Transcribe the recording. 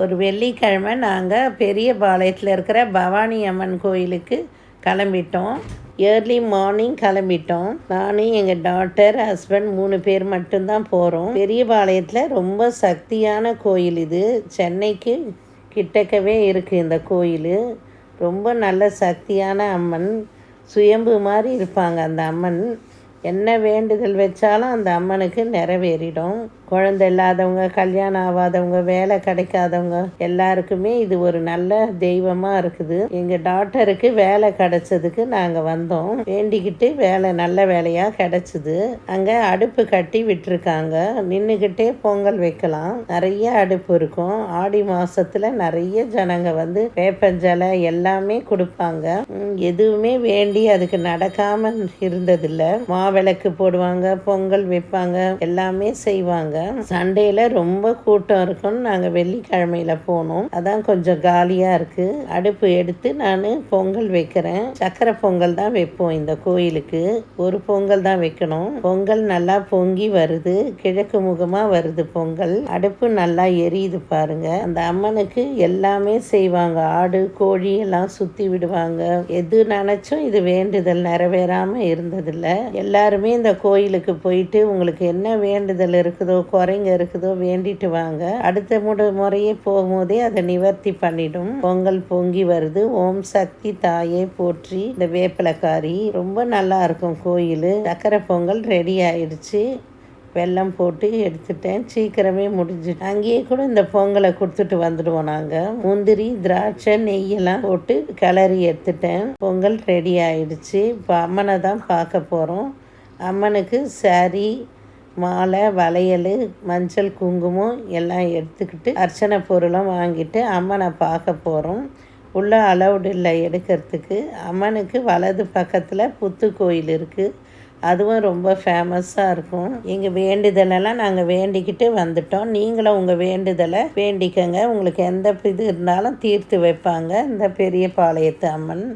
ஒரு வெள்ளிக்கிழமை நாங்கள் பெரிய பாளையத்தில் இருக்கிற பவானி அம்மன் கோயிலுக்கு கிளம்பிட்டோம். ஏர்லி மார்னிங் கிளம்பிட்டோம். நானும் எங்கள் டாட்டர் ஹஸ்பண்ட் மூணு பேர் மட்டும்தான் போகிறோம் பெரிய பாளையத்தில் ரொம்ப சக்தியான கோயில் இது. சென்னைக்கு கிட்டக்கவே இருக்குது இந்த கோயில். ரொம்ப நல்ல சக்தியான அம்மன். சுயம்பு மாதிரி இருப்பாங்க அந்த அம்மன். என்ன வேண்டுதல் வச்சாலும் அந்த அம்மனுக்கு நிறைவேறிடும். குழந்தை இல்லாதவங்க கல்யாணம் ஆகாதவங்க வேலை கிடைக்காதவங்க எல்லாருக்குமே இது ஒரு நல்ல தெய்வமாக இருக்குது. எங்கள் டாக்டருக்கு வேலை கிடைச்சதுக்கு நாங்கள் வந்தோம். வேண்டிக்கிட்டு வேலை நல்ல வேலையாக கிடைச்சிது. அங்கே அடுப்பு கட்டி விட்டுருக்காங்க. நின்றுக்கிட்டே பொங்கல் வைக்கலாம். நிறைய அடுப்பு இருக்கும். ஆடி மாதத்தில் நிறைய ஜனங்க வந்து வேப்பஞ்சலை எல்லாமே கொடுப்பாங்க. எதுவுமே வேண்டி அதுக்கு நடக்காம இருந்ததில்ல. மாவிளக்கு போடுவாங்க பொங்கல் வைப்பாங்க எல்லாமே செய்வாங்க. சண்டேல ரொம்ப கூட்டம் இருக்கும்னு நாங்கள் வெள்ளிக்கிழமையில போனோம். அதான் கொஞ்சம் காலியா இருக்கு. அடுப்பு எடுத்து நான் பொங்கல் வைக்கிறேன். சக்கரை பொங்கல் தான் வைப்போம் இந்த கோயிலுக்கு. ஒரு பொங்கல் தான் வைக்கணும். பொங்கல் நல்லா பொங்கி வருது. கிழக்கு முகமா வருது பொங்கல். அடுப்பு நல்லா எரியுது பாருங்க. அந்த அம்மனுக்கு எல்லாமே செய்வாங்க. ஆடு கோழி எல்லாம் சுத்தி விடுவாங்க. எது நினைச்சும் இது வேண்டுதல் நிறைவேறாம இருந்ததில்லை. எல்லாருமே இந்த கோயிலுக்கு போயிட்டு உங்களுக்கு என்ன வேண்டுதல் இருக்குதோ குறைங்க இருக்குதோ வேண்டிட்டு வாங்க. அடுத்த முறை முறையே போகும்போதே அதை நிவர்த்தி பண்ணிடும். பொங்கல் பொங்கி வருது. ஓம் சக்தி தாயே போற்றி. இந்த வேப்பிலக்காரி ரொம்ப நல்லா இருக்கும் கோயில். சக்கரை பொங்கல் ரெடி ஆயிடுச்சு. வெல்லம் போட்டு எடுத்துட்டேன். சீக்கிரமே முடிஞ்சு. அங்கேயே கூட இந்த பொங்கலை கொடுத்துட்டு வந்துடுவோம் நாங்கள் முந்திரி திராட்சை நெய்யெல்லாம் போட்டு கிளறி எடுத்துட்டேன். பொங்கல் ரெடி ஆயிடுச்சு. இப்போ அம்மனை தான் பார்க்க போகிறோம் அம்மனுக்கு சாரி மாலை வளையல் மஞ்சள் குங்குமம் எல்லாம் எடுத்துக்கிட்டு அர்ச்சனை பொருளும் வாங்கிட்டு அம்மனை பார்க்க போகிறோம் உள்ளே அலௌடு இல்லை எடுக்கிறதுக்கு. அம்மனுக்கு வலது பக்கத்தில் புத்து கோயில் இருக்குது அதுவும் ரொம்ப ஃபேமஸாக இருக்கும். எங்கள் வேண்டுதலெல்லாம் நாங்கள் வேண்டிக்கிட்டு வந்துட்டோம். நீங்களும் உங்கள் வேண்டுதலை வேண்டிக்கங்க. உங்களுக்கு எந்த இது இருந்தாலும் தீர்த்து வைப்பாங்க. இந்த பெரிய பாளையத்து அம்மன்.